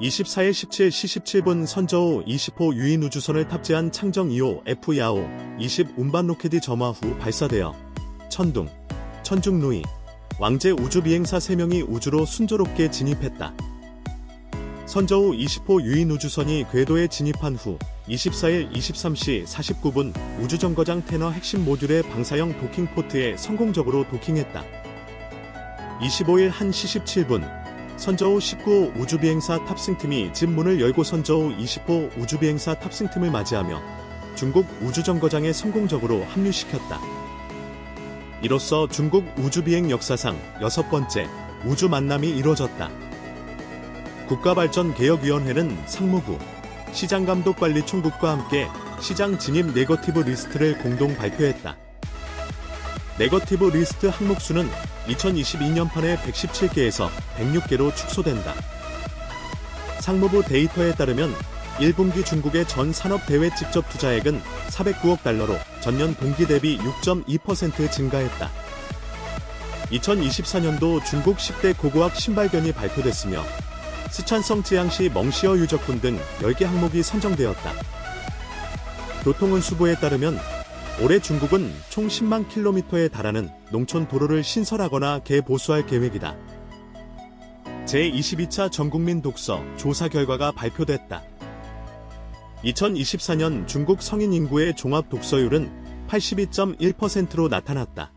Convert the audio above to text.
24일 17시 17분 선저우 20호 유인 우주선을 탑재한 창정 2호 F야오 20 운반 로켓이 점화 후 발사되어 천둥, 천중루이, 왕제 우주 비행사 3명이 우주로 순조롭게 진입했다. 선저우 20호 유인 우주선이 궤도에 진입한 후 24일 23시 49분 우주정거장 테너 핵심 모듈의 방사형 도킹 포트에 성공적으로 도킹했다. 25일 1시 17분 선저우 19호 우주비행사 탑승팀이 집 문을 열고 선저우 20호 우주비행사 탑승팀을 맞이하며 중국 우주정거장에 성공적으로 합류시켰다. 이로써 중국 우주비행 역사상 여섯 번째 우주 만남이 이루어졌다. 국가발전개혁위원회는 상무부, 시장감독관리총국과 함께 시장 진입 네거티브 리스트를 공동 발표했다. 네거티브 리스트 항목 수는 2022년판에 117개에서 106개로 축소된다. 상무부 데이터에 따르면 1분기 중국의 전 산업 대외 직접 투자액은 409억 달러로 전년 동기 대비 6.2% 증가했다. 2024년도 중국 10대 고고학 신발견이 발표됐으며 스촨성 지양시 멍시어 유적군 등 10개 항목이 선정되었다. 교통운수부에 따르면 올해 중국은 총 10만 킬로미터에 달하는 농촌 도로를 신설하거나 개보수할 계획이다. 제22차 전국민 독서 조사 결과가 발표됐다. 2024년 중국 성인 인구의 종합 독서율은 82.1%로 나타났다.